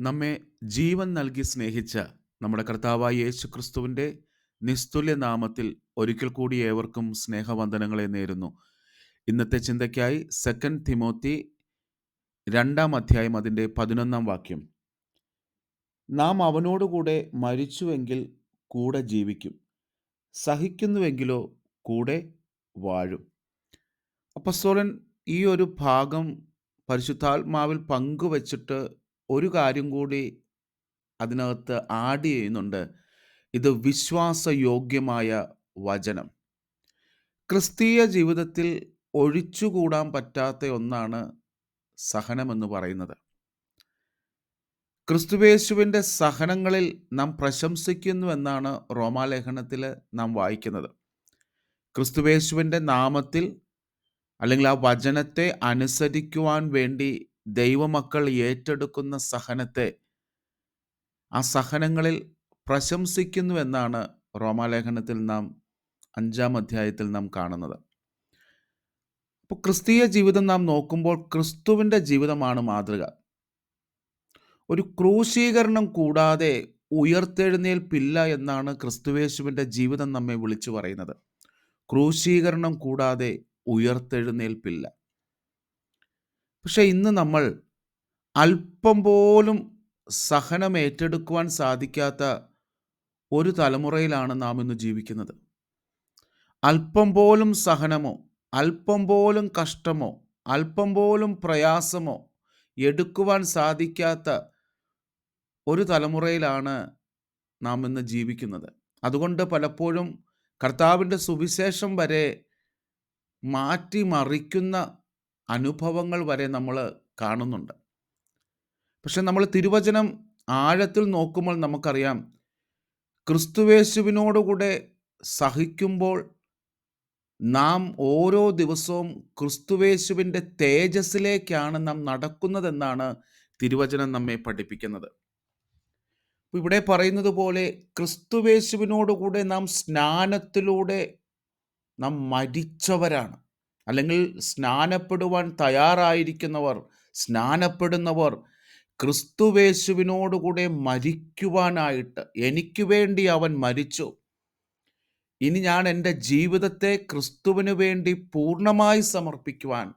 നമ്മെ ജീവൻ നൽകി സ്നേഹിച്ച നമ്മുടെ കർത്താവായ യേശു ക്രിസ്തുവിന്റെ നിസ്തുല്യ നാമത്തിൽ ഒരിക്കൽ കൂടി ഏവർക്കും സ്നേഹവന്ദനങ്ങളെ നേരുന്നു. ഇന്നത്തെ ചിന്തയ്ക്കായി സെക്കൻഡ് തിമോത്തി രണ്ടാം അധ്യായം അതിന്റെ പതിനൊന്നാം വാക്യം. നാം അവനോടുകൂടെ മരിച്ചുവെങ്കിൽ കൂടെ ജീവിക്കും. സഹിക്കുന്നുവെങ്കിലോ കൂടെ വാഴും. അപ്പസ്തോലൻ ഈ ഒരു ഭാഗം പരിശുദ്ധാത്മാവിൽ പങ്കുവച്ചിട്ട് ഒരു കാര്യം കൂടി അതിനകത്ത് ആഡ് ചെയ്യുന്നുണ്ട്. ഇത് വിശ്വാസയോഗ്യമായ വചനം. ക്രിസ്തീയ ജീവിതത്തിൽ ഒഴിച്ചുകൂടാൻ പറ്റാത്ത ഒന്നാണ് സഹനമെന്ന് പറയുന്നത്. ക്രിസ്തുവേശുവിന്റെ സഹനങ്ങളിൽ നാം പ്രശംസിക്കുന്നു എന്നാണ് റോമാലേഖനത്തിൽ നാം വായിക്കുന്നത്. ക്രിസ്തുവേശുവിന്റെ നാമത്തിൽ അല്ലെങ്കിൽ ആ വചനത്തെ അനുസരിക്കുവാൻ വേണ്ടി ദൈവമക്കൾ ഏറ്റെടുക്കുന്ന സഹനത്തെ ആ സഹനങ്ങളിൽ പ്രശംസിക്കുന്നു എന്നാണ് റോമാലേഖനത്തിൽ നാം അഞ്ചാം അധ്യായത്തിൽ നാം കാണുന്നത്. അപ്പോൾ ക്രിസ്തീയ ജീവിതം നാം നോക്കുമ്പോൾ ക്രിസ്തുവിന്റെ ജീവിതമാണ് മാതൃക. ഒരു ക്രൂശീകരണം കൂടാതെ ഉയർത്തെഴുന്നേൽപ്പില്ല എന്നാണ് ക്രിസ്തുവേശുവിന്റെ ജീവിതം നമ്മെ വിളിച്ചു പറയുന്നത്. ക്രൂശീകരണം കൂടാതെ ഉയർത്തെഴുന്നേൽപ്പില്ല. പക്ഷെ ഇന്ന് നമ്മൾ അല്പം പോലും സഹനം ഏറ്റെടുക്കുവാൻ സാധിക്കാത്ത ഒരു തലമുറയിലാണ് നാം ഇന്ന് ജീവിക്കുന്നത്. അല്പം പോലും സഹനമോ അല്പം പോലും കഷ്ടമോ അല്പം പോലും പ്രയാസമോ എടുക്കുവാൻ സാധിക്കാത്ത ഒരു തലമുറയിലാണ് നാം ഇന്ന് ജീവിക്കുന്നത്. അതുകൊണ്ട് പലപ്പോഴും കർത്താവിന്റെ സുവിശേഷം വരെ മാറ്റിമറിക്കുന്ന അനുഭവങ്ങൾ വരെ നമ്മൾ കാണുന്നുണ്ട്. പക്ഷെ നമ്മൾ തിരുവചനം ആഴത്തിൽ നോക്കുമ്പോൾ നമുക്കറിയാം ക്രിസ്തുവേശുവിനോടുകൂടെ സഹിക്കുമ്പോൾ നാം ഓരോ ദിവസവും ക്രിസ്തുവേശുവിന്റെ തേജസ്സിലേക്കാണ് നാം നടക്കുന്നതെന്നാണ് തിരുവചനം നമ്മെ പഠിപ്പിക്കുന്നത്. ഇവിടെ പറയുന്നത് പോലെ ക്രിസ്തുവേശുവിനോടുകൂടെ നാം സ്നാനത്തിലൂടെ നാം മരിച്ചവരാണ്. അല്ലെങ്കിൽ സ്നാനപ്പെടുവാൻ തയ്യാറായിരിക്കുന്നവർ സ്നാനപ്പെടുന്നവർ ക്രിസ്തുവേശുവിനോടുകൂടെ മരിക്കുവാനായിട്ട് എനിക്ക് വേണ്ടി അവൻ മരിച്ചു. ഇനി ഞാൻ എന്റെ ജീവിതത്തെ ക്രിസ്തുവിന് വേണ്ടി പൂർണമായി സമർപ്പിക്കുവാൻ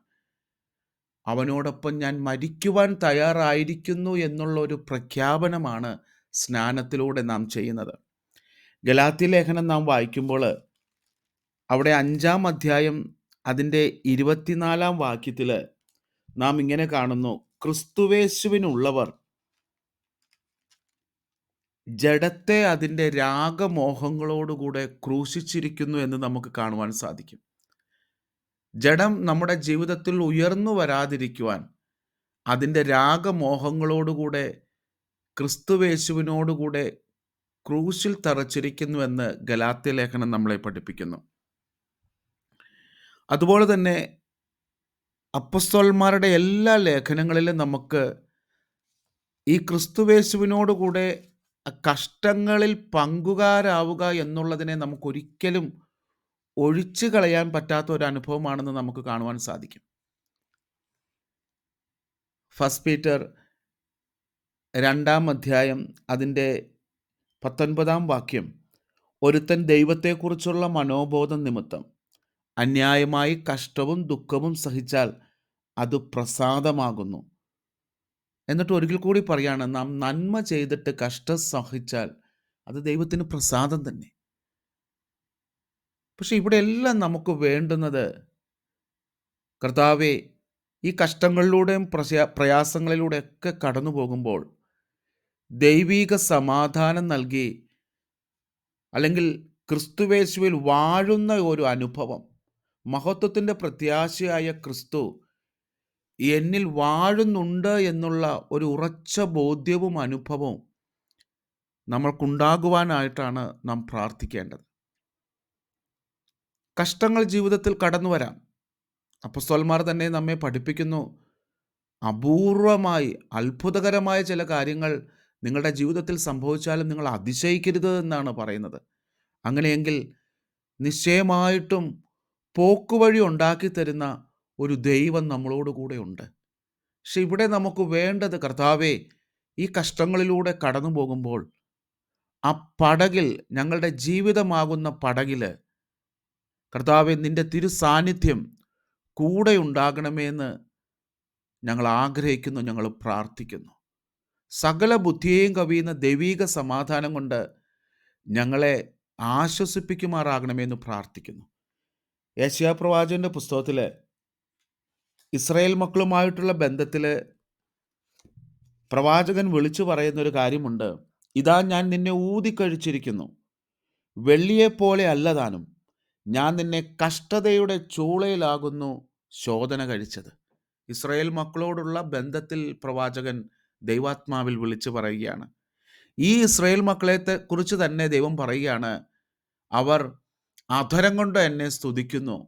അവനോടൊപ്പം ഞാൻ മരിക്കുവാൻ തയ്യാറായിരിക്കുന്നു എന്നുള്ള ഒരു പ്രഖ്യാപനമാണ് സ്നാനത്തിലൂടെ നാം ചെയ്യുന്നത്. ഗലാത്തി ലേഖനം നാം വായിക്കുമ്പോൾ അവിടെ അഞ്ചാം അധ്യായം അതിന്റെ ഇരുപത്തിനാലാം വാക്യത്തിൽ നാം ഇങ്ങനെ കാണുന്നു. ക്രിസ്തുവേശുവിനുള്ളവർ ജഡത്തെ അതിന്റെ രാഗമോഹങ്ങളോടുകൂടെ ക്രൂശിച്ചിരിക്കുന്നു എന്ന് നമുക്ക് കാണുവാൻ സാധിക്കും. ജഡം നമ്മുടെ ജീവിതത്തിൽ ഉയർന്നു വരാതിരിക്കുവാൻ അതിന്റെ രാഗമോഹങ്ങളോടുകൂടെ ക്രിസ്തുവേശുവിനോടുകൂടെ ക്രൂശിൽ തറച്ചിരിക്കുന്നുവെന്ന് ഗലാത്യ ലേഖനം നമ്മളെ പഠിപ്പിക്കുന്നു. അതുപോലെ തന്നെ അപ്പസ്തോൽമാരുടെ എല്ലാ ലേഖനങ്ങളിലും നമുക്ക് ഈ ക്രിസ്തുവേശുവിനോടുകൂടെ കഷ്ടങ്ങളിൽ പങ്കുകാരാവുക എന്നുള്ളതിനെ നമുക്കൊരിക്കലും ഒഴിച്ചു കളയാൻ പറ്റാത്ത ഒരു അനുഭവമാണെന്ന് നമുക്ക് കാണുവാൻ സാധിക്കും. ഫസ്റ്റ് പീറ്റർ രണ്ടാം അധ്യായം അതിന്റെ പത്തൊൻപതാം വാക്യം ഒരുത്തൻ ദൈവത്തെക്കുറിച്ചുള്ള മനോബോധം നിമിത്തം അന്യായമായി കഷ്ടവും ദുഃഖവും സഹിച്ചാൽ അത് പ്രസാദമാകുന്നു. എന്നിട്ട് ഒരിക്കൽ കൂടി പറയാണ് നാം നന്മ ചെയ്തിട്ട് കഷ്ടം സഹിച്ചാൽ അത് ദൈവത്തിന് പ്രസാദം തന്നെ. പക്ഷെ ഇവിടെ എല്ലാം നമുക്ക് വേണ്ടുന്നത് കർത്താവെ ഈ കഷ്ടങ്ങളിലൂടെയും പ്രയാ പ്രയാസങ്ങളിലൂടെയൊക്കെ കടന്നു പോകുമ്പോൾ ദൈവീക സമാധാനം നൽകി അല്ലെങ്കിൽ ക്രിസ്തുവേശുവിൽ വാഴുന്ന ഒരു അനുഭവം മഹത്വത്തിന്റെ പ്രത്യാശയായ ക്രിസ്തു എന്നിൽ വാഴുന്നുണ്ട് എന്നുള്ള ഒരു ഉറച്ച ബോധ്യവും അനുഭവവും നമ്മൾക്കുണ്ടാകുവാനായിട്ടാണ് നാം പ്രാർത്ഥിക്കേണ്ടത്. കഷ്ടങ്ങൾ ജീവിതത്തിൽ കടന്നു വരാം. അപ്പസ്തോൽമാർ തന്നെ നമ്മെ പഠിപ്പിക്കുന്നു. അപൂർവമായി അത്ഭുതകരമായ ചില കാര്യങ്ങൾ നിങ്ങളുടെ ജീവിതത്തിൽ സംഭവിച്ചാലും നിങ്ങൾ അതിശയിക്കരുത് എന്നാണ് പറയുന്നത്. അങ്ങനെയെങ്കിൽ നിശ്ചയമായിട്ടും പോക്കുവഴി ഉണ്ടാക്കി തരുന്ന ഒരു ദൈവം നമ്മളോട് കൂടെ ഉണ്ട്. പക്ഷെ ഇവിടെ നമുക്ക് വേണ്ടത് കർത്താവേ ഈ കഷ്ടങ്ങളിലൂടെ കടന്നു പോകുമ്പോൾ ആ പടകിൽ ഞങ്ങളുടെ ജീവിതമാകുന്ന പടകിൽ കർത്താവെ നിന്റെ തിരു സാന്നിധ്യം കൂടെ ഉണ്ടാകണമേ എന്ന് ഞങ്ങൾ ആഗ്രഹിക്കുന്നു ഞങ്ങൾ പ്രാർത്ഥിക്കുന്നു. സകല ബുദ്ധിയെയും കവിയുന്ന ദൈവീക സമാധാനം കൊണ്ട് ഞങ്ങളെ ആശ്വസിപ്പിക്കുമാറാകണമെന്ന് പ്രാർത്ഥിക്കുന്നു. യേശയാ പ്രവാചകന്റെ പുസ്തകത്തിൽ ഇസ്രയേൽ മക്കളുമായിട്ടുള്ള ബന്ധത്തിൽ പ്രവാചകൻ വിളിച്ചു പറയുന്ന ഒരു കാര്യമുണ്ട്. ഇതാ ഞാൻ നിന്നെ ഊതിക്കഴിച്ചിരിക്കുന്നു. വെള്ളിയെപ്പോലെ അല്ലതാനും ഞാൻ നിന്നെ കഷ്ടതയുടെ ചൂളയിലാകുന്നു ശോധന കഴിച്ചത്. ഇസ്രയേൽ മക്കളോടുള്ള ബന്ധത്തിൽ പ്രവാചകൻ ദൈവാത്മാവിൽ വിളിച്ചു പറയുകയാണ്. ഈ ഇസ്രയേൽ മക്കളെ കുറിച്ച് തന്നെ ദൈവം പറയുകയാണ്. അവർ അധരം കൊണ്ട് എന്നെ സ്തുതിക്കുന്നു.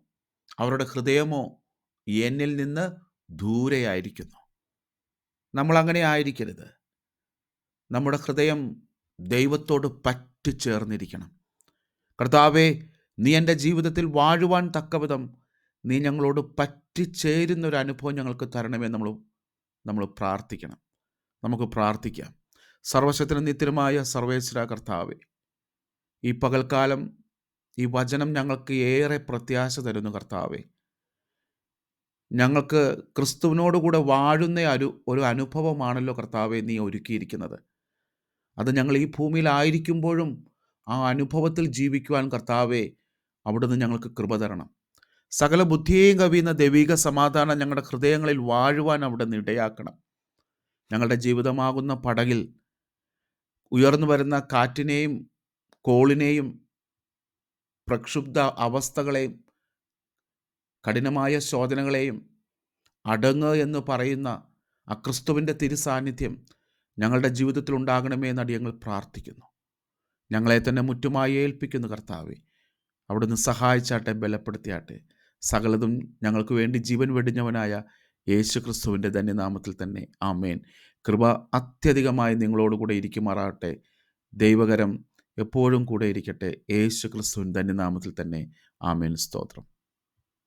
അവരുടെ ഹൃദയമോ എന്നിൽ നിന്ന് ദൂരെയായിരിക്കുന്നു നമ്മൾ അങ്ങനെ ആയിരിക്കരുത്. നമ്മുടെ ഹൃദയം ദൈവത്തോട് പറ്റിച്ചേർന്നിരിക്കണം. കർത്താവെ നീ എന്റെ ജീവിതത്തിൽ വാഴുവാൻ തക്കവിധം നീ ഞങ്ങളോട് പറ്റിച്ചേരുന്ന ഒരു അനുഭവം ഞങ്ങൾക്ക് തരണമേ നമ്മൾ നമ്മൾ പ്രാർത്ഥിക്കണം. നമുക്ക് പ്രാർത്ഥിക്കാം. സർവശത്തിന് നിത്യമായ സർവേശ്വര കർത്താവെ ഈ പകൽക്കാലം ഈ വചനം ഞങ്ങൾക്ക് ഏറെ പ്രത്യാശ തരുന്നു കർത്താവെ. ഞങ്ങൾക്ക് ക്രിസ്തുവിനോടുകൂടെ വാഴുന്ന ഒരു ഒരു അനുഭവമാണല്ലോ കർത്താവെ നീ ഒരുക്കിയിരിക്കുന്നത്. അത് ഞങ്ങൾ ഈ ഭൂമിയിലായിരിക്കുമ്പോഴും ആ അനുഭവത്തിൽ ജീവിക്കുവാൻ കർത്താവെ അവിടുന്ന് ഞങ്ങൾക്ക് കൃപ തരണം. സകല ബുദ്ധിയെയും കവിയുന്ന ദൈവിക സമാധാനം ഞങ്ങളുടെ ഹൃദയങ്ങളിൽ വാഴുവാൻ അവിടുന്ന് ഇടയാക്കണം. ഞങ്ങളുടെ ജീവിതമാകുന്ന പടകിൽ ഉയർന്നു വരുന്ന കാറ്റിനെയും കോളിനെയും പ്രക്ഷുബ്ധ അവസ്ഥകളെയും കഠിനമായ ശോധനകളെയും അടങ്ങ് എന്ന് പറയുന്ന ആ ക്രിസ്തുവിന്റെ തിരുസാന്നിധ്യം ഞങ്ങളുടെ ജീവിതത്തിൽ ഉണ്ടാകണമേ എന്ന് അടിയങ്ങൾ പ്രാർത്ഥിക്കുന്നു. ഞങ്ങളെ തന്നെ മുറ്റുമായി ഏൽപ്പിക്കുന്നു കർത്താവെ. അവിടുന്ന് സഹായിച്ചാട്ടെ ബലപ്പെടുത്തിയാട്ടെ. സകലതും ഞങ്ങൾക്ക് വേണ്ടി ജീവൻ വെടിഞ്ഞവനായ യേശു ക്രിസ്തുവിന്റെ ധന്യനാമത്തിൽ തന്നെ. ആമേൻ. കൃപ അത്യധികമായി നിങ്ങളോടുകൂടെ ഇരിക്കുമാറാകട്ടെ. ദൈവകരം എപ്പോഴും കൂടെ ഇരിക്കട്ടെ. യേശു ക്രിസ്തുവിൻ ധന്യനാമത്തിൽ തന്നെ ആമേൻ. സ്തോത്രം.